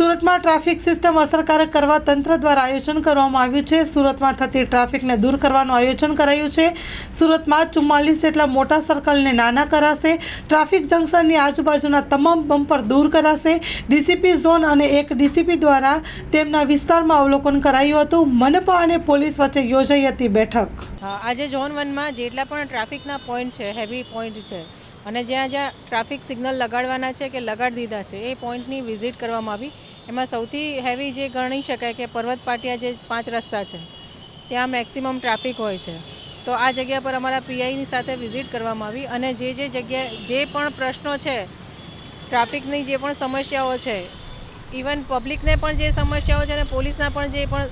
સુરતમાં traffic system અસરકારક કરવા તંત્ર દ્વારા આયોજન કરવામાં આવ્યું છે. સુરતમાં થતી ટ્રાફિકને દૂર કરવાનું આયોજન કરાયું છે. સુરતમાં ચુમ્માલીસ જેટલા મોટા સર્કલને નાના કરાશે. ટ્રાફિક જંકશનની આજુબાજુના તમામ બમ્પર દૂર કરાશે. ડીસીપી ઝોન અને એક ડીસીપી દ્વારા તેમના વિસ્તારમાં અવલોકન કરાયું હતું. મનપા અને પોલીસ વચ્ચે યોજાઈ હતી બેઠક. આજે ઝોન વનમાં જેટલા પણ ટ્રાફિકના પોઈન્ટ છે, હેવી પોઈન્ટ છે અને જ્યાં જ્યાં ટ્રાફિક સિગ્નલ લગાડવાના છે કે લગાડી દીધા છે, એ પોઈન્ટની વિઝિટ કરવામાં આવી. એમાં સૌથી હેવી જે ગણી શકાય કે પર્વત પાટિયા જે પાંચ રસ્તા છે, ત્યાં મેક્સિમમ ટ્રાફિક હોય છે. તો આ જગ્યા પર અમારા પીઆઈની સાથે વિઝિટ કરવામાં આવી અને જે જે જગ્યાએ જે પણ પ્રશ્નો છે ટ્રાફિકની જે પણ સમસ્યાઓ છે ઇવન પબ્લિકને પણ જે સમસ્યાઓ છે અને પોલીસના પણ જે પણ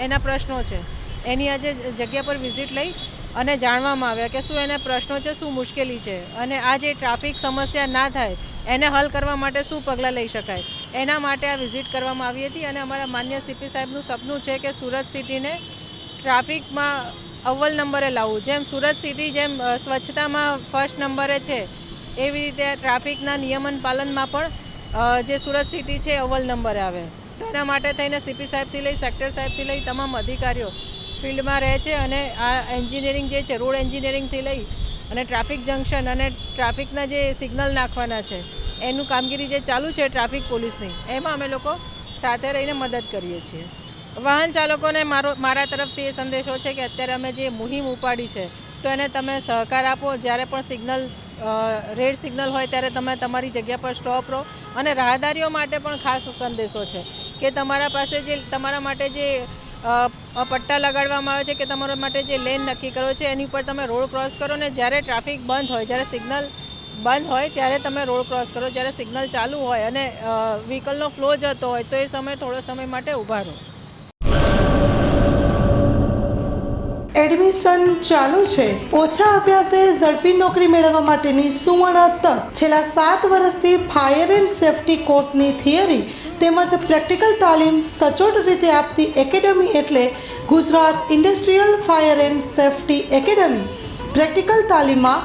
એના પ્રશ્નો છે, એની આજે જગ્યા પર વિઝિટ લઈ અને જાણવામાં આવ્યા કે શું એના પ્રશ્નો છે, શું મુશ્કેલી છે અને આ જે ટ્રાફિક સમસ્યા ના થાય એને હલ કરવા માટે શું પગલાં લઈ શકાય? એના માટે આ વિઝિટ કરવામાં આવી હતી અને અમારા માન્ય સીપી સાહેબનું સપનું છે કે સુરત સિટીને ટ્રાફિકમાં અવ્વલ નંબરે લાવવું. જેમ સુરત સિટી જેમ સ્વચ્છતામાં ફર્સ્ટ નંબરે છે, એવી રીતે ટ્રાફિકના નિયમન પાલનમાં પણ જે સુરત સિટી છે અવ્વલ નંબરે આવે. તો એના માટે થઈને સીપી સાહેબથી લઈ, સેક્ટર સાહેબથી લઈ, તમામ અધિકારીઓ ફિલ્ડમાં રહે છે અને આ એન્જિનિયરિંગ જે છે, રોડ એન્જિનિયરિંગથી લઈ અને ટ્રાફિક જંકશન અને ટ્રાફિકના જે સિગ્નલ નાખવાના છે એનું કામગીરી જે ચાલુ છે ટ્રાફિક પોલીસની, એમાં અમે લોકો સાથે રહીને મદદ કરીએ છીએ. વાહન ચાલકોને મારો, મારા તરફથી એ સંદેશો છે કે અત્યારે અમે જે મુહિમ ઉપાડી છે, તો એને તમે સહકાર આપો. જ્યારે પણ સિગ્નલ રેડ સિગ્નલ હોય ત્યારે તમે તમારી જગ્યા પર સ્ટોપ રહો. અને રાહદારીઓ માટે પણ ખાસ સંદેશો છે કે તમારા પાસે જે, તમારા માટે જે પટ્ટા લગાડવામાં આવે છે કે તમારા માટે જે લેન નક્કી કરો છે, એની ઉપર તમે રોડ ક્રોસ કરો ને જ્યારે ટ્રાફિક બંધ હોય, જ્યારે સિગ્નલ બંધ હોય ત્યારે તમે રોડ ક્રોસ કરો. જ્યારે સિગ્નલ ચાલુ હોય અને વ્હીકલનો ફ્લો જતો હોય તો એ સમય થોડો સમય માટે ઊભા રહો. એડમિશન ચાલુ છે. ઓછા અભ્યાસે ઝડપી નોકરી મેળવવા માટેની સુવર્ણ તક. છેલ્લા સાત વર્ષથી ફાયર એન્ડ સેફટી કોર્સની થિયરી તેમજ પ્રેક્ટિકલ તાલીમ સચોટ રીતે આપતી એકેડમી એટલે Gujarat industrial fire and safety academy practical તાલીમમાં